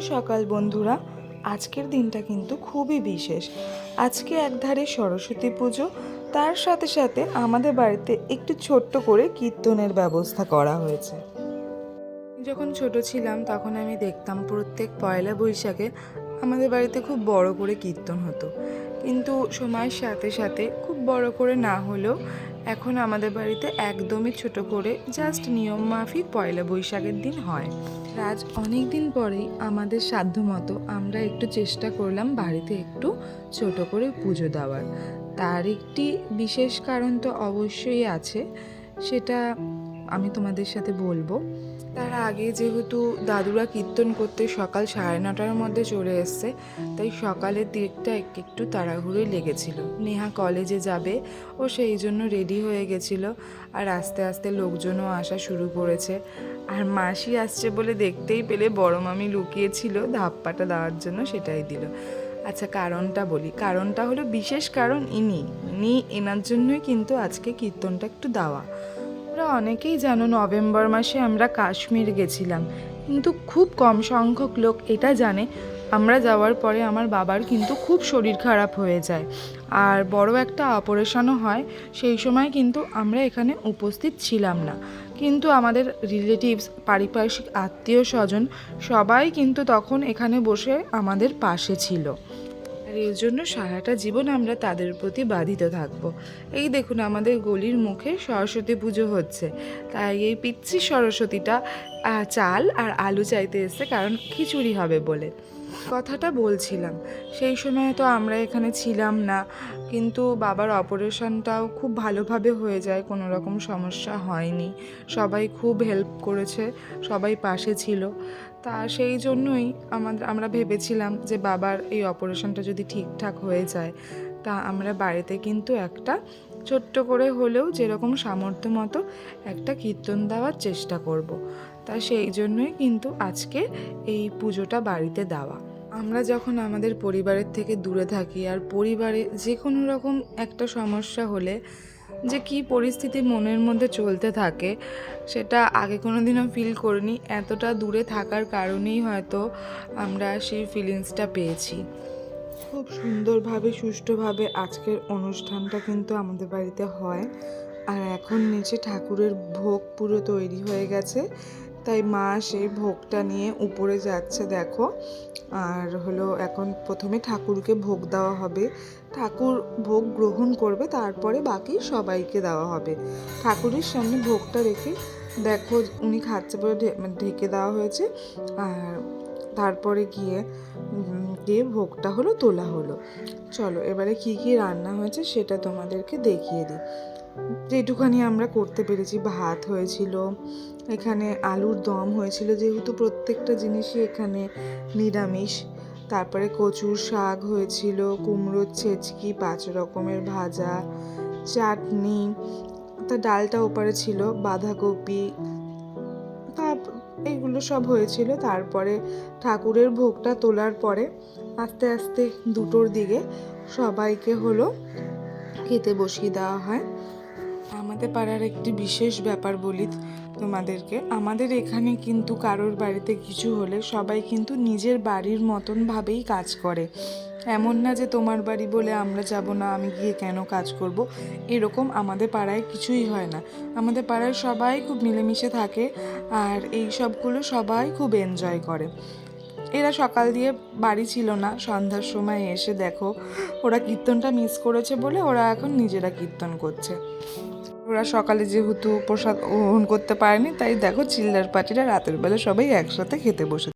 সকাল বন্ধুরা। আজকের দিনটা কিন্তু খুবই বিশেষ। আজকে একধারে সরস্বতী পুজো, তার সাথে সাথে আমাদের বাড়িতে একটু ছোট্ট করে কীর্তনের ব্যবস্থা করা হয়েছে। যখন ছোট ছিলাম, তখন আমি দেখতাম প্রত্যেক পয়লা বৈশাখে আমাদের বাড়িতে খুব বড় করে কীর্তন হতো। কিন্তু সময়ের সাথে সাথে খুব বড় করে না হলেও এখন আমাদের বাড়িতে একদমই ছোট করে জাস্ট নিয়ম মাফিক পয়লা বৈশাখের দিন হয়। আজ অনেক দিন পরেই আমাদের সাধ্যমতো আমরা একটু চেষ্টা করলাম বাড়িতে একটু ছোট করে পুজো দেওয়ার। তার একটি বিশেষ কারণ তো অবশ্যই আছে। সেটা আমি তোমাদের সাথে বলব। তার আগে যেহেতু দাদুরা কীর্তন করতে সকাল সাড়ে নটার মধ্যে চলে এসছে, তাই সকালের দিকটা একটু একটু তাড়াহুড়োই লেগেছিল। নেহা কলেজে যাবে, ও সেই জন্য রেডি হয়ে গেছিল, আর আস্তে আস্তে লোকজনও আসা শুরু করেছে। আর মাসি আসছে বলে দেখতেই পেলে বড় মামি লুকিয়েছিল, ধাপ্পাটা দেওয়ার জন্য সেটাই দিল। আচ্ছা কারণটা বলি। কারণটা হলো বিশেষ কারণ ইনি। ইনি এনার জন্যই কিন্তু আজকে কীর্তনটা একটু দেওয়া। অনেকেই জানো নভেম্বর মাসে আমরা কাশ্মীর গেছিলাম, কিন্তু খুব কম সংখ্যক লোক এটা জানে, আমরা যাওয়ার পরে আমার বাবার কিন্তু খুব শরীর খারাপ হয়ে যায়। আর বড় একটা অপারেশনও হয়, সেই সময় কিন্তু আমরা এখানে উপস্থিত ছিলাম না। কিন্তু আমাদের রিলেটিভস পারিপার্শ্বিক আত্মীয় স্বজন সবাই কিন্তু তখন এখানে বসে আমাদের পাশে ছিল। আর এর জন্য সারাটা জীবন আমরা তাদের প্রতি বাধিত থাকব। এই দেখুন, আমাদের গলির মুখে সরস্বতী পুজো হচ্ছে। তাই এই পিচ্ছি সরস্বতীটা চাল আর আলু চাইতে এসছে, কারণ খিচুড়ি হবে বলে। কথাটা বলছিলাম। সেই সময় তো আমরা এখানে ছিলাম না, কিন্তু বাবার অপারেশনটাও খুব ভালোভাবে হয়ে যায়, কোনো রকম সমস্যা হয়নি। সবাই খুব হেল্প করেছে, সবাই পাশে ছিল। তা সেই জন্যই আমাদের আমরা ভেবেছিলাম যে বাবার এই অপারেশনটা যদি ঠিকঠাক হয়ে যায় তা আমরা বাড়িতে কিন্তু একটা ছোট্ট করে হলেও যেরকম সামর্থ্য মতো একটা কীর্তন দেওয়ার চেষ্টা করব। তা সেই জন্যই কিন্তু আজকে এই পুজোটা বাড়িতে দেওয়া। আমরা যখন আমাদের পরিবারের থেকে দূরে থাকি আর পরিবারে যে কোনো রকম একটা সমস্যা হলে যে কী পরিস্থিতি মনের মধ্যে চলতে থাকে, সেটা আগে কোনো দিনও ফিল করিনি। এতটা দূরে থাকার কারণেই হয়তো আমরা সেই ফিলিংসটা পেয়েছি। খুব সুন্দরভাবে, সুষ্ঠুভাবে আজকের অনুষ্ঠানটা কিন্তু আমাদের বাড়িতে হয়। আর এখন নিচে ঠাকুরের ভোগ পুরো তৈরি হয়ে গেছে। তাই মা সেই ভোগটা নিয়ে উপরে যাচ্ছে, দেখো। আর হলো এখন প্রথমে ঠাকুরকে ভোগ দেওয়া হবে। ঠাকুর ভোগ গ্রহণ করবে, তারপরে বাকি সবাইকে দেওয়া হবে। ঠাকুরের সামনে ভোগটা রেখে দেখো উনি খাচ্ছে বলে মানে ঢেকে দেওয়া হয়েছে। আর তারপরে গিয়ে গিয়ে ভোগটা হলো, তোলা হলো। চলো, এবারে কি কি রান্না হয়েছে সেটা তোমাদেরকে দেখিয়ে দিই। যেটুখানি আমরা করতে পেরেছি, ভাত হয়েছিল, এখানে আলুর দম হয়েছিল, যেহেতু প্রত্যেকটা জিনিসই এখানে নিরামিষ। তারপরে কচুর শাক হয়েছিল, কুমড়োর ছেচকি, পাঁচ রকমের ভাজা, চাটনি, তা ডালটা ওপারে ছিল, বাঁধাকপি এইগুলো সব হয়েছিল। তারপরে ঠাকুরের ভোগটা তোলার পরে আস্তে আস্তে দুটোর দিকে সবাইকে হলো খেতে বসিয়ে দেওয়া হয়। আমাদের পাড়ার একটি বিশেষ ব্যাপার বলি তোমাদেরকে। আমাদের এখানে কিন্তু কারোর বাড়িতে কিছু হলে সবাই কিন্তু নিজের বাড়ির মতন ভাবেই কাজ করে। এমন না যে তোমার বাড়ি বলে আমরা যাব না, আমি গিয়ে কেন কাজ করব? এরকম আমাদের পাড়ায় কিছুই হয় না। আমাদের পাড়ায় সবাই খুব মিলেমিশে থাকে আর এই সবগুলো সবাই খুব এনজয় করে। এরা সকাল দিয়ে বাড়ি ছিল না। সন্ধ্যার সময় এসে দেখো, ওরা কীর্তনটা মিস করেছে বলে ওরা এখন নিজেরা কীর্তন করছে। ওরা সকালে যেহেতু প্রসাদ গ্রহণ করতে পারেনি, তাই দেখো চিল্লার পাটিরা রাতের বেলা সবাই একসাথে খেতে বসে